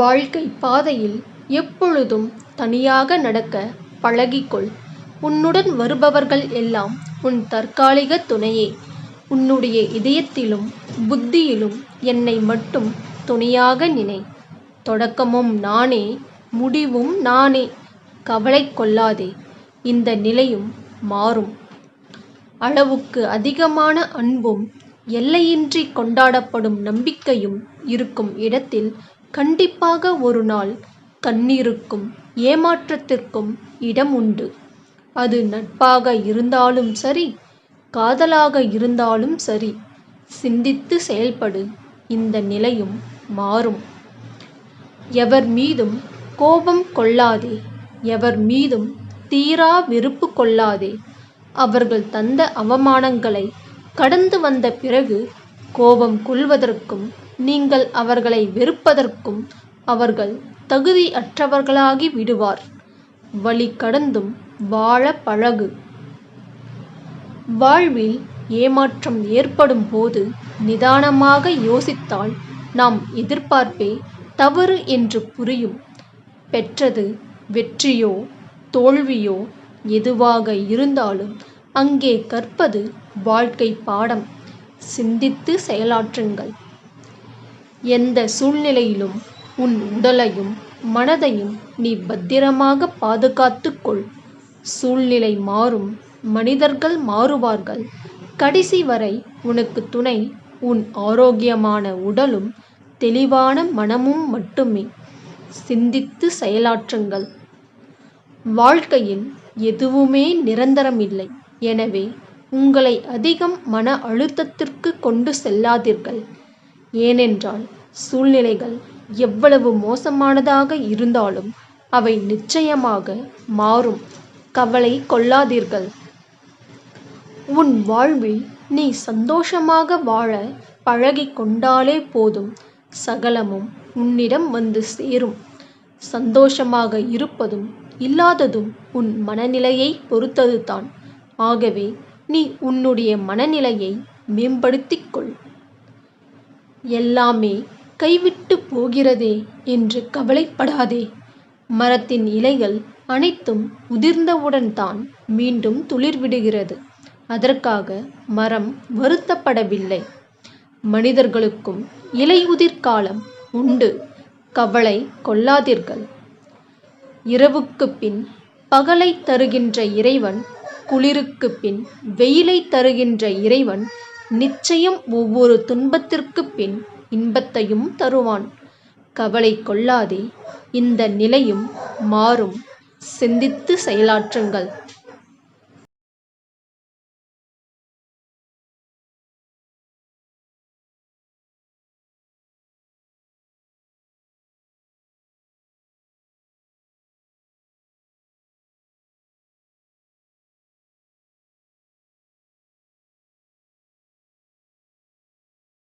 வாழ்க்கை பாதையில் எப்பொழுதும் தனியாக நடக்க பழகிக்கொள். உன்னுடன் வருபவர்கள் எல்லாம் உன் தற்காலிக துணையே. உன்னுடைய இதயத்திலும் புத்தியிலும் என்னை மட்டும் துணையாக நினை. தொடக்கமும் நானே முடிவும் நானே. கவலை கொள்ளாதே இந்த நிலையும் மாறும். அளவுக்கு அதிகமான அன்பும் எல்லையின்றி கொண்டாடப்படும் நம்பிக்கையும் இருக்கும் இடத்தில் கண்டிப்பாக ஒரு நாள் கண்ணீருக்கும் ஏமாற்றத்திற்கும் இடம் உண்டு. அது நட்பாக இருந்தாலும் சரி காதலாக இருந்தாலும் சரி சிந்தித்து செயல்படு இந்த நிலையும் மாறும். எவர் மீதும் கோபம் கொள்ளாதே எவர் மீதும் தீரா வெறுப்பு கொள்ளாதே. அவர்கள் தந்த அவமானங்களை கடந்து வந்த பிறகு கோபம் கொள்வதற்கும் நீங்கள் அவர்களை வெறுப்பதற்கும் அவர்கள் தகுதியற்றவர்களாகி விடுவார். வழி கடந்தும் வாழ பழகு. வாழ்வில் ஏமாற்றம் ஏற்படும் போது நிதானமாக யோசித்தால் நாம் எதிர்பார்ப்பே தவறு என்று புரியும். பெற்றது வெற்றியோ தோல்வியோ எதுவாக இருந்தாலும் அங்கே கற்பது வாழ்க்கை பாடம். சிந்தித்து செயலாற்றுங்கள். எந்த சூழ்நிலையிலும் உன் உடலையும் மனதையும் நீ பத்திரமாக பாதுகாத்துக்கொள் சூழ்நிலை மாறும் மனிதர்கள் மாறுவார்கள். கடைசி வரை உனக்கு துணை உன் ஆரோக்கியமான உடலும் தெளிவான மனமும் மட்டுமே. சிந்தித்து செயலாற்றுங்கள். வாழ்க்கையில் எதுவுமே நிரந்தரமில்லை. எனவே உங்களை அதிகம் மன அழுத்தத்திற்கு கொண்டு செல்லாதீர்கள். ஏனென்றால் சூழ்நிலைகள் எவ்வளவு மோசமானதாக இருந்தாலும் அவை நிச்சயமாக மாறும். கவலை கொள்ளாதீர்கள். உன் வாழ்வில் நீ சந்தோஷமாக வாழ பழகி கொண்டாலே போதும் சகலமும் உன்னிடம் வந்து சேரும். சந்தோஷமாக இருப்பதும் இல்லாததும் உன் மனநிலையை பொறுத்ததுதான். ஆகவே நீ உன்னுடைய மனநிலையை மேம்படுத்திக் கொள். எல்லாமே கைவிட்டு போகிறதே என்று கவலைப்படாதே. மரத்தின் இலைகள் அனைத்தும் உதிர்ந்தவுடன் தான் மீண்டும் துளிர் விடுகிறது. அதற்காக மரம் வருத்தப்படவில்லை. மனிதர்களுக்கும் இலையுதிர் காலம் உண்டு. கவலை கொள்ளாதீர்கள். இரவுக்குப் பின் பகலைத் தருகின்ற இறைவன் குளிருக்குப் பின் வெயிலைத் தருகின்ற இறைவன் நிச்சயம் ஒவ்வொரு துன்பத்திற்குப் பின் இன்பத்தையும் தருவான். கவலை கொள்ளாதே இந்த நிலையும் மாறும். சிந்தித்து செயலாற்றுங்கள்.